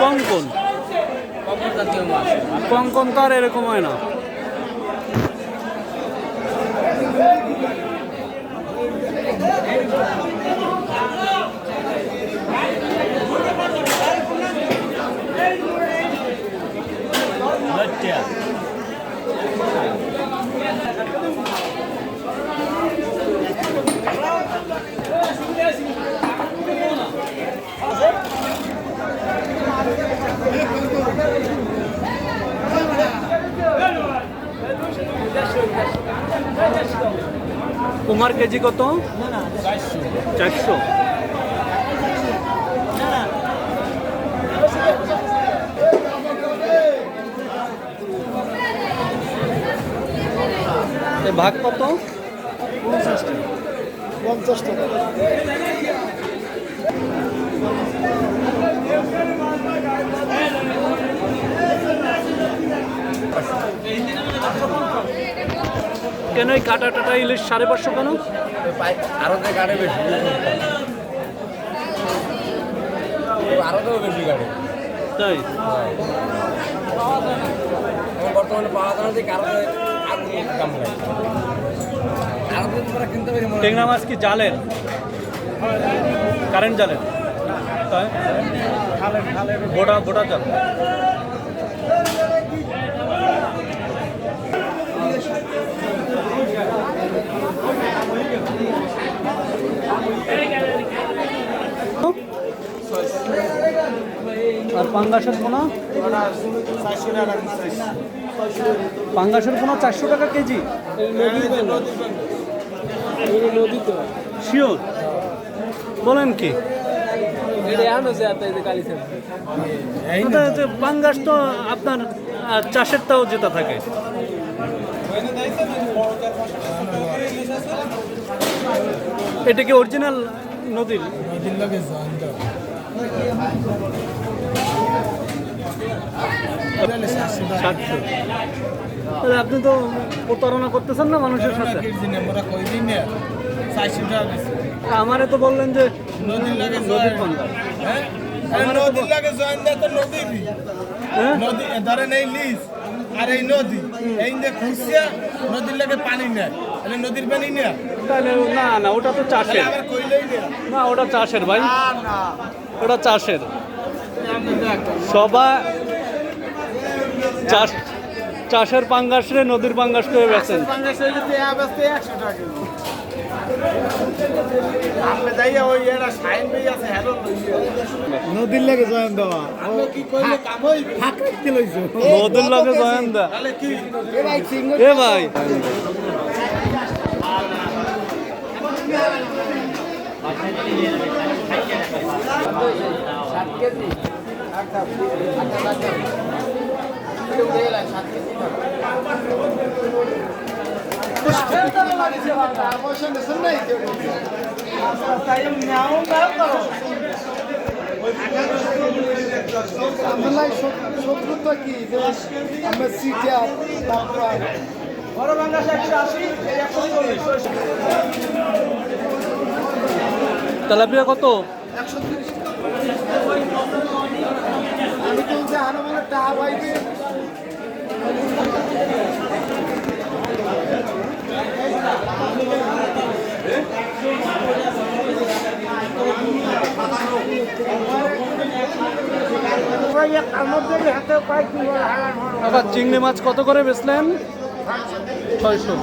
কঙ্কন? কঙ্কন তো আর এরকম হয় না। লজ্জা কুমার কেজি কত? চারশো। ভাগ কত? পঞ্চাশ টাকা। পঞ্চাশ টাকা। কেন এই কাটা টাটা ইলিশ সাড়ে পাঁচশো কেন? আরও গাড়ি বেশি। আরও তো বেশি গাড়ি তাই? বর্তমানে পাওয়া দাম হয়। টেংরা মাছ কি জালের? কারেন্ট জালের? গোটা গোটা জাল। আর পাঙ্গাসের পোনা? পাঙ্গাসের পোনা চারশো টাকা কেজি। শিওর বলেন কি? হচ্ছে পাঙ্গাস তো আপনার চাষেরটাও যেটা থাকে। এটা কি অরিজিনাল নদীর? সাতশো। তাহলে আপনি তো প্রতারণা করতেছেন না মানুষের সাথে? আমারে তো বললেন যে নদীর লাগে নদীর পাঙ্গাস নদীর লাগে জয়েন দেয় তো হ্যাঁ? নদী ধরেন এই লিজ আর এই নদী। এই যে খুঁজছে নদীর লাগে পানি নেয়। তাহলে নদীর পানি নেয়? তাহলে না না ওটা তো চাষের। না ওটা চাষের ভাই। না ওটা চাষের। সবা চাষ চাষের পাঙ্গাস রে নদীর পাঙ্গাস করে বেছেন নদীর লাগে জয়েন দেওয়া। আপনি কি কইলে কাম হইবে? ফাঁক রাখতে লইছো। নদীর লগে জয়েন দা। তাহলে কি? এ শত্রুতা কি? যে আমরা সিটিয়া তারপর তেলাপিয়া কত? একশো তিরিশ আমি তো যে আরও মানে টাকা পাইবে আবার চিংড়ি মাছ কত করে বেচলেন? ছয়শো।